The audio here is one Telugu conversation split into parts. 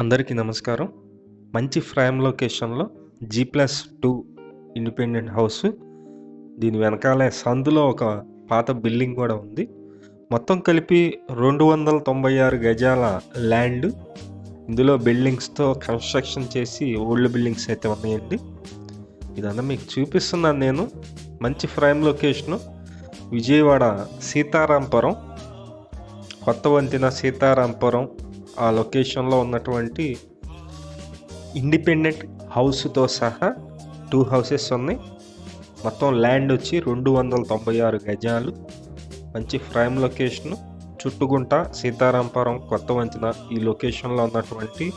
అందరికీ నమస్కారం. మంచి ఫ్రేమ్ లొకేషన్లో G plus two independent house. దీని వెనకాలే సందులో ఒక పాత బిల్డింగ్ కూడా ఉంది. మొత్తం కలిపి రెండు వందల తొంభై ఆరు గజాల ల్యాండ్. ఇందులో బిల్డింగ్స్తో కన్స్ట్రక్షన్ చేసి ఓల్డ్ బిల్డింగ్స్ అయితే ఉన్నాయండి. ఇదంతా మీకు చూపిస్తున్నాను నేను. మంచి ఫ్రేమ్ లొకేషను. విజయవాడ సీతారాంపురం. కొత్త వంతెన సీతారాంపురం. ఆ లొకేషన్లో ఉన్నటువంటి ఇండిపెండెంట్ హౌస్తో సహా టూ హౌసెస్ ఉన్నాయి. మొత్తం ల్యాండ్ వచ్చి రెండు వందల తొంభై ఆరు గజాలు. మంచి ప్రైమ్ లొకేషను. చుట్టుగుంట సీతారాంపురం కొత్త వంతెన ఈ లొకేషన్లో ఉన్నటువంటి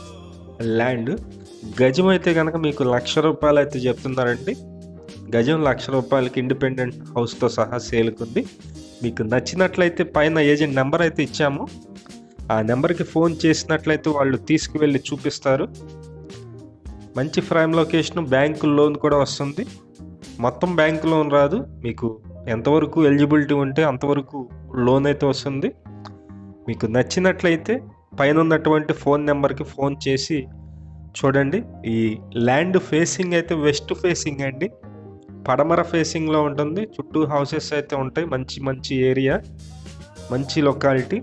ల్యాండ్. గజం అయితే కనుక మీకు లక్ష రూపాయలు అయితే చెప్తున్నారండి. గజం లక్ష రూపాయలకి ఇండిపెండెంట్ హౌస్తో సహా సేల్కుంది మీకు నచ్చినట్లయితే పైన ఏజెంట్ నెంబర్ అయితే ఇచ్చాము. ఆ నెంబర్కి ఫోన్ చేసినట్లయితే వాళ్ళు తీసుకువెళ్ళి చూపిస్తారు. మంచి ఫ్రైమ్ లొకేషన్ బ్యాంకు లోన్ కూడా వస్తుంది. మొత్తం బ్యాంక్ లోన్ రాదు. మీకు ఎంతవరకు ఎలిజిబిలిటీ ఉంటే అంతవరకు లోన్ అయితే వస్తుంది. మీకు నచ్చినట్లయితే పైన ఉన్నటువంటి ఫోన్ నెంబర్కి ఫోన్ చేసి చూడండి. ఈ ల్యాండ్ ఫేసింగ్ అయితే వెస్ట్ ఫేసింగ్ అండి. పడమర ఫేసింగ్లో ఉంటుంది. చుట్టూ హౌసెస్ అయితే ఉంటాయి. మంచి మంచి ఏరియా మంచి లొకాలిటీ.